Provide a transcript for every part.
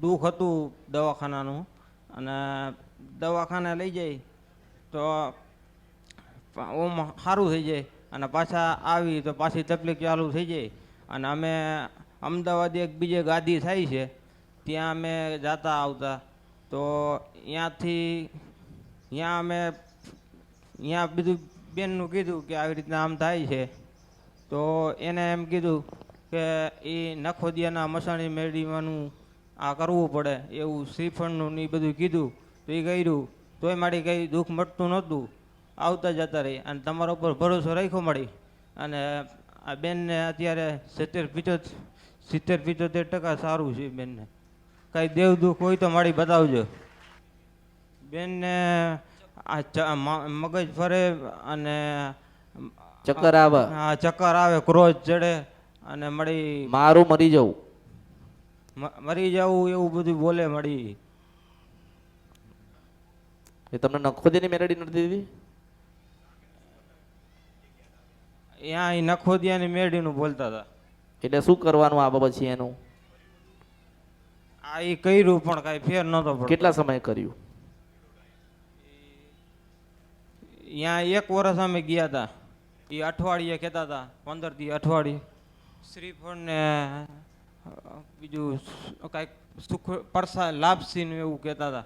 દુઃખ હતું દવાખાનાનું અને દવાખાને લઈ જાય તો ઓમ સારું થઈ જાય અને પાછા આવી તો પાછી તકલીફ ચાલુ થઈ જાય. અને અમે અમદાવાદ એક બીજે ગાદી થાય છે, ત્યાં અમે જાતા આવતા. તો ત્યાંથી ત્યાં અમે ત્યાં બીજું બેનનું કીધું કે આવી રીતના આમ થાય છે. તો એને એમ કીધું કે એ નખોદિયાના મસાણી મેળવીવાનું આ કરવું પડે. એવું શ્રીફળનું ને એ બધું કીધું તો એ કર્યું. તોય મારી કંઈ દુઃખ મટતું નહોતું. આવતા જતા રહી. અને તમારા ઉપર ભરોસો રાખ્યો મળી અને આ બેનને અત્યારે સિત્તેર પિચોતેર સિત્તેર પિચોતેર ટકા સારું છે બેનને. કાંઈ દેવ દુઃખ હોય તો મારી બતાવજો. બેનને આ મગજ ફરે અને ચક્કર આવે. હા ચક્કર આવે ક્રોધ ચડે અને મળી મારું મરી જવું. મરી જવું એવું બધું બોલે મળી. એ તમને નખોદીની મેરડી નથી દીધી? ત્યાં એ નખોદિયાની મેળીનું બોલતા હતા. એટલે શું કરવાનું આ પછી એનું? આ એ કર્યું પણ કાંઈ ફેર નહોતો પડતો. કેટલા સમય કર્યું? ત્યાં એક વર્ષ અમે ગયા હતા એ અઠવાડિયે કહેતા હતા પંદરથી અઠવાડિયે. શ્રીફળ ને બીજું કાંઈક સુખ પરસા લાપસીનું એવું કહેતા હતા.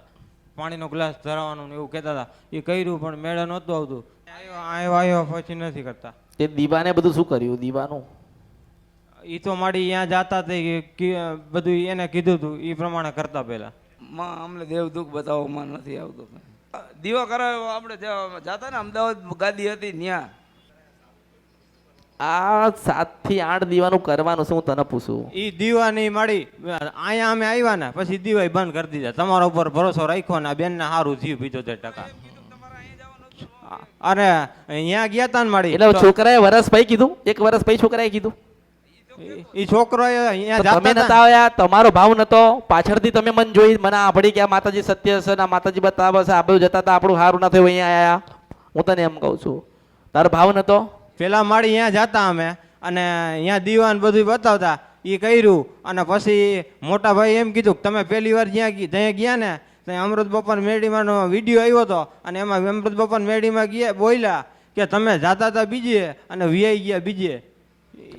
પાણીનો ગ્લાસ ધરાવવાનું એવું કહેતા હતા. એ કર્યું પણ મેળે નહોતું આવતું. આવ્યો આવ્યો પછી નથી કરતા. તે દીવાને બધું શું કર્યું દીવાનું એ તો મારી ત્યાં જાતા તે બધું એને કીધું હતું એ પ્રમાણે કરતા પહેલા. માં અમને દેવ દુઃખ બતાવવામાં નથી આવતું. દીવા કરાવ્યો આપણે જાતા ને અમદાવાદ ગાદી હતી ત્યાં આ સાતથી આઠ દીવાનું કરવાનું છે હું તને પૂછું. એ દીવાની મળી અહીંયા અમે આવ્યા ને પછી દીવા બંધ કરી દીધા. તમારા ઉપર ભરોસો રાખ્યો ને બેન ને સારું થયું પિત્તોતેર ટકા. અરે અહીંયા ગયા તા ને મળી એટલે છોકરાએ વરસ પછી કીધું? એક વરસ પછી છોકરાએ કીધું? એ છોકરો તમે નતા આવ્યા તમારો ભાવ નતો. પાછળથી તમે મન જોઈ મને આભડી કે આ માતાજી સત્ય હશે ને માતાજી બતાવે છે આ બધું જતા હતા આપણું સારું ના થયું અહીંયા આવ્યા હું તને એમ કહું છું. તારો ભાવ નતો? પેલા માળી અહીંયા જતા અમે અને અહીંયા દીવાન બધું બતાવતા એ કર્યું. અને પછી મોટા ભાઈ એમ કીધું કે તમે પહેલી વાર જ્યાં ત્યાં ગયા ને ત્યાં અમૃત બપન મેળીમાંનો વીડિયો આવ્યો હતો અને એમાં અમૃત બપન મેળીમાં ગયા બોલ્યા કે તમે જાતા હતા બીજે અને વીઆઈ ગયા બીજે.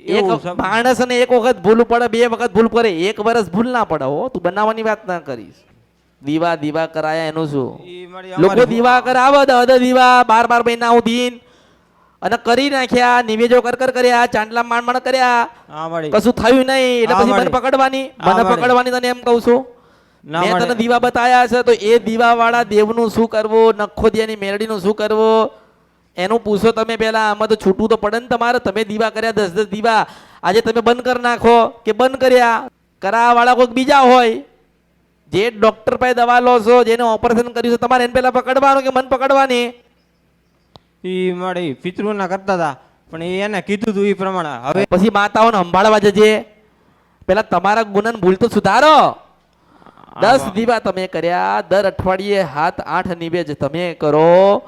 એક માણસ ને એક વખત ભૂલ પડે બે વખત ભૂલ પડે એક વર્ષ ભૂલ ના પડે હો. તું બનાવવાની વાત ના કરીશ. દીવા દીવા કરાયા એનું શું? લોકો દીવા કરાવે દહ દીવા બાર બાર મહિના સુધી અને કરી નાખ્યા નિવેજો કર કર કર્યા ચાંદલા માંડ માંડ કર્યા. કશું થયું નહીં એટલે પછી મને પકડવાની મને પકડવાની તને એમ કહું છું. મેં તને દીવા બતાયા છે તો એ દીવા વાળા દેવનું શું કરવું નખોદિયાની મેરડીનું શું કરવું? એનું પૂછો તમે પેલા આમાં તો છૂટવું તો પડે ને તમારે. તમે દીવા કર્યા દસ દસ દીવા. આજે તમે બંધ કરી નાખો કે બંધ કર્યા? કરાવાળા વાળા કોઈક બીજા હોય. જે ડોક્ટર પાસે દવા લો છો જેને ઓપરેશન કર્યું છે તમારે એને પેલા પકડવાનું કે મન પકડવાની? ઈ મારી પિતૃના કરતા હતા પણ એને કીધું તું એ પ્રમાણે. હવે પછી માતાઓને સંભાળવા જજે. પેલા તમારા ગુનન ભૂલ તો સુધારો. દસ દીવા તમે કર્યા. દર અઠવાડિયે હાથ આઠ નિવેજ તમે કરો.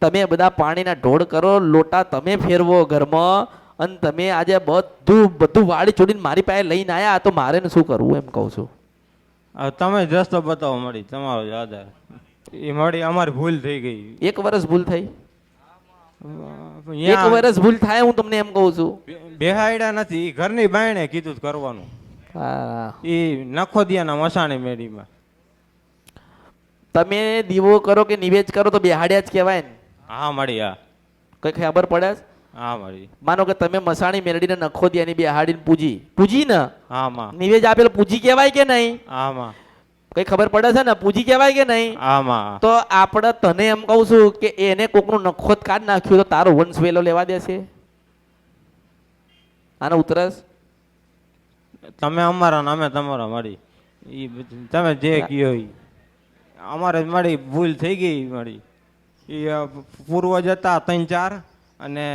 તમે બધા પાણીના ઢોળ કરો. લોટા તમે ફેરવો ઘરમાં. અને તમે આજે બધું બધું વાળી છોડીને મારી પાસે લઈને આયા. તો મારે શું કરવું એમ કહું છું. તમે રસ્તો બતાવો મળી તમારો જ આધાર. એ મળી અમારી ભૂલ થઈ ગઈ. એક વર્ષ ભૂલ થઈ. એક વર્ષ ભૂલ થાય હું તમને એમ કહું છું. બે- બેહાડ્યા નથી ઘરની બાયણે કીધું કરવાનું. એ નખોદિયાના મસાણી મેડીમાં તમે દીવો કરો કે નિવેદ કરો તો બેહાડ્યા જ કહેવાય ને. હા મળી હા. કઈ ખબર પડે? હા મળી. માનો કે તમે મસાણી મેળડીને નખો ત્યાંની બે હાડીને પૂજી. પૂજી ને હા માં. નિવેજ આપેલો પૂજી કહેવાય કે નહીં? હા માં. કઈ ખબર પડે છે ને? પૂજી કહેવાય કે નહીં? આમાં. તો આપણે તને એમ કહું છું કે એને કોકનું નખોત કાઢ નાખ્યું તો તારો વંશ વેલો લેવા દેશે. આનો ઉતરસ? તમે અમારા ને અમે તમારા મારી. એ તમે જે કહ્યો અમારે મળી ભૂલ થઈ ગઈ મારી. એ પૂર્વજ હતા ત્રણ ચાર અને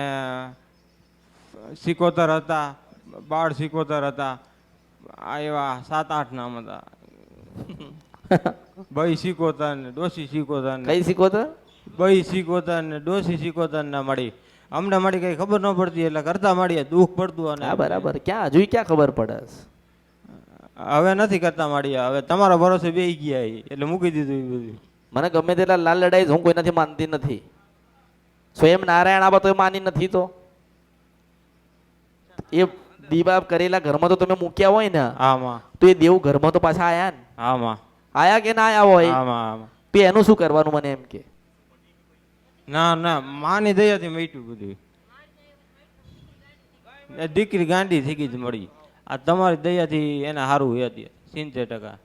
સિકોતર હતા બાળ સિકોતર હતા. આ એવા સાત આઠ નામ હતા. બઈ શીખોતા ને ડોસી શીખોતા ને કઈ શીખોતા? ભાઈ શીખોતા ને ડોસી શીખોતા ના મળી અમને મળી કઈ ખબર ન પડતી એટલે કરતા મળીએ દુઃખ પડતું અને બરાબર. ક્યાં? હજુ ક્યાં ખબર પડે? હવે નથી કરતા માળિયા હવે તમારા ભરોસે બે ગયા એટલે મૂકી દીધું એ બધું. મને ગમે તેટલા લાલ લડાઈ હું કોઈ નથી માનતી નથી. સ્વયં નારાયણ આવા તો માની નથી તો? એ દીવા કરેલા ઘરમાં તો તમે મૂક્યા હોય ને. આમાં. તો એ દેવ ઘરમાં તો પાછા આયા ને. આમાં. આયા કે ના આયા હોય? આમાં આમાં. તો એનું શું કરવાનું મને એમ કે? ના ના માની દયાથી મેટ્યું બધું. દીકરી ગાંડી થઈ ગઈ જ મળી. આ તમારી દયાથી એને સારું હોય અત્યારે સિત્તેર ટકા.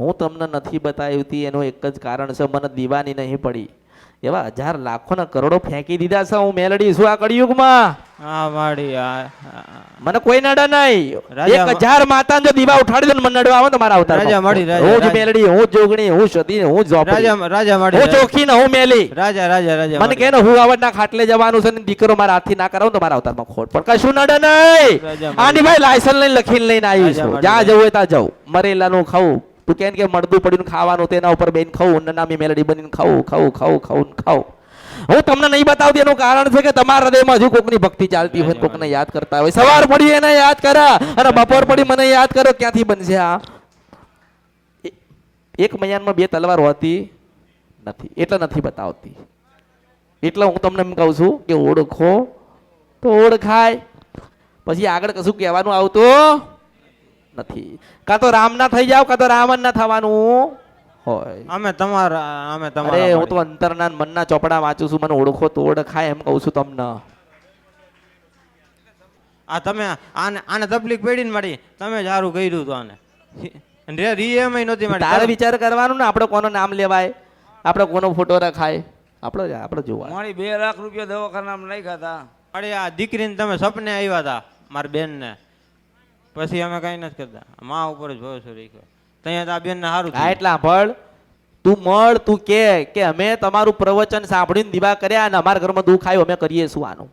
હું તમને નથી બતાવ્યું હતી એનું એક જ કારણ છે મને દીવાની નહીં પડી. એવા હજાર લાખો ના કરોડો ફેંકી દીધા છે હું મેલડી છું આ કળિયુગમાં. હા માડી મને કોઈ નડે નહીં. એક હજાર માતા જો દીવા ઉઠાડી દે ને મને નડવા આવે તો મારા અવતાર રાજા મળી, રાજા, હું જ મેલડી હું જોગણી હું સતી હું જ ઝોપડી. રાજા રાજા માડી હું ચોખી ને હું મેલી. રાજા રાજા રાજા મને કે ને હું આવડના ખાટલે જવાનું છે ને દીકરો મારા હાથથી ના કરાવ તો મારા અવતારમાં ખોટ. પણ કશું નડે નહીં. આની ભાઈ લાયસન્સ લઈને લખીને લઈને આવી છું. જ્યાં જવું હોય ત્યાં મરેલા મરેલાનું ખાવું. તું કેમ કે મળદું પડ્યું ખાવાનું તેના ઉપર બેન ખાવું. નામી મેલડી બનીને ખાવું ખાવું ખાવું ખાવું ને ખાવું. હું તમને નહીં બતાવતી એનું કારણ છે કે તમારા હૃદયમાં હજુ કોકની ભક્તિ ચાલતી હોય કોકને યાદ કરતા હોય. સવાર પડી એને યાદ કરા અને બપોર પડી મને યાદ કરો ક્યાંથી બનશે આ? એક મયાનમાં બે તલવાર હોતી નથી એટલે નથી બતાવતી. એટલે હું તમને એમ કહું છું કે ઓળખો તો ઓળખાય. પછી આગળ કશું કહેવાનું આવતું નથી. કાં તો રામના થઈ જાવ કાં તો રાવણ ના થવાનું. હોય. અમે તમારા અમે તમારા અરે હું તો અંતરના મનના ચોપડા વાંચું છું મને ઓળખો તો ઓળખાય એમ કહું છું તમને. આ તમે આને આને તકલીફ પડીને મળી તમે સારું કર્યું હતું આને. રે રી એમ નહોતી મળી તારે વિચાર કરવાનું ને આપણે કોનો નામ લેવાય આપણે કોનો ફોટો રખાય. આપણે આપણે જોવા મારી બે લાખ રૂપિયા દવાખાનામાં નાખ્યા હતા. અરે આ દીકરીને તમે સપને આવ્યા હતા મારી બેનને. પછી અમે કઈ નથી કરતા. મા ઉપર જ ભરોસો રાખ્યો. ત્યાં આ બેનને સારું હા. એટલે સાંભળ તું મળ તું કે કે અમે તમારું પ્રવચન સાંભળીને દીવા કર્યા અને અમારા ઘરમાં દુઃખ આવ્યું અમે કરીએ શું આનું?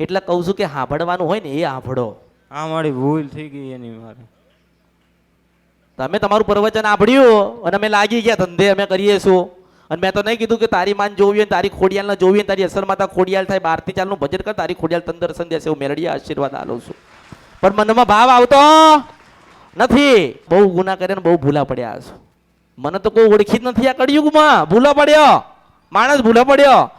એટલે કહું છું કે સાંભળવાનું હોય ને એ સાંભળો. આ મારી ભૂલ થઈ ગઈ એની મારે. તમે તમારું પ્રવચન સાંભળ્યું અને અમે લાગી ગયા ધંધે અમે કરીએ શું? અને મેં તો નહીં કીધું કે તારી માન જોવી હોય તારી ખોડિયાલ જોવી હોય તારી અસર માતા ખોડિયાલ થાય બારથી ચાલનું ભજન કર તારી ખોડિયાલ તંદર સંદેશ એવું હું આશીર્વાદ આલો છું. પણ મનમાં ભાવ આવતો? નથી. બહુ ગુના કર્યા બહુ ભૂલા પડ્યા છો. મને તો કોઈ ઓળખી જ નથી આ કળિયુગમાં. ભૂલો પડ્યો. માણસ ભૂલો પડ્યો.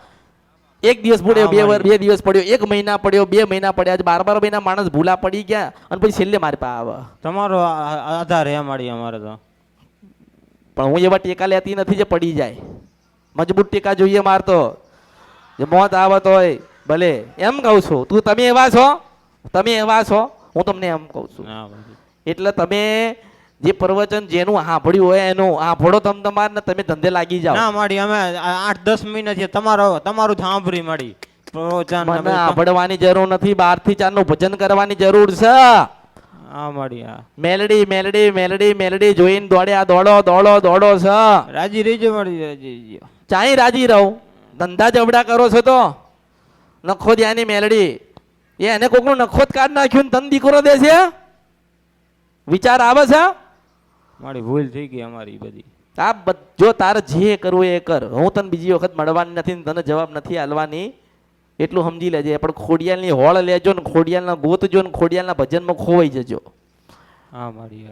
એક દિવસ પડ્યો બે વર બે દિવસ પડ્યો એક મહિના પડ્યો બે મહિના પડ્યા બાર બાર મહિના માણસ ભૂલા પડી ગયા અને પછી છેલ્લે મારી પાસે આવે. તમારો આધાર હે મારી અમારે તો. પણ હું એવા ટેકા લેતી નથી જે પડી જાય. મજબૂત ટેકા જોઈએ મારતો જે મોત આવત હોય ભલે. એમ કહું છું તું તમે એવા છો? તમે એવા છો? હું તમને એમ કહું છું. એટલે તમે જે પ્રવચન જેનું સાંભળ્યું હોય એનું સાંભળો તમ તમાર તમે ધંધે લાગી જાઓ. ના માડી અમે આઠ દસ મહિના છે તમારો તમારું સાંભળી માડી પ્રવચન સાંભળવાની જરૂર નથી બારથી ચારનું ભજન કરવાની જરૂર છે. મેલડી મેલડી મેલડી મેલડી જોઈને દોડ્યા દોડો દોડો દોડો છે. રાજી રહીજો માડી રાજી ચાઈ રાજી રહું. ધંધા જબડા કરો છો તો. નખો ત્યાંની મેલડી. એ એને કોકનું નખો જ કાઢ નાખ્યું ને તન દીકરો દે છે? વિચાર આવે છે? મારી ભૂલ થઈ ગઈ અમારી બધી. આ જો તારે જે કરવું એ કર. હું તને બીજી વખત મળવાની નથી ને તને જવાબ નથી હાલવાની એટલું સમજી લેજે. પણ ખોડિયાલની હોળ લેજો ને ખોડિયાલના ગોતજો ને ખોડિયાલના ભજનમાં ખોવાઈ જજો. હા મારી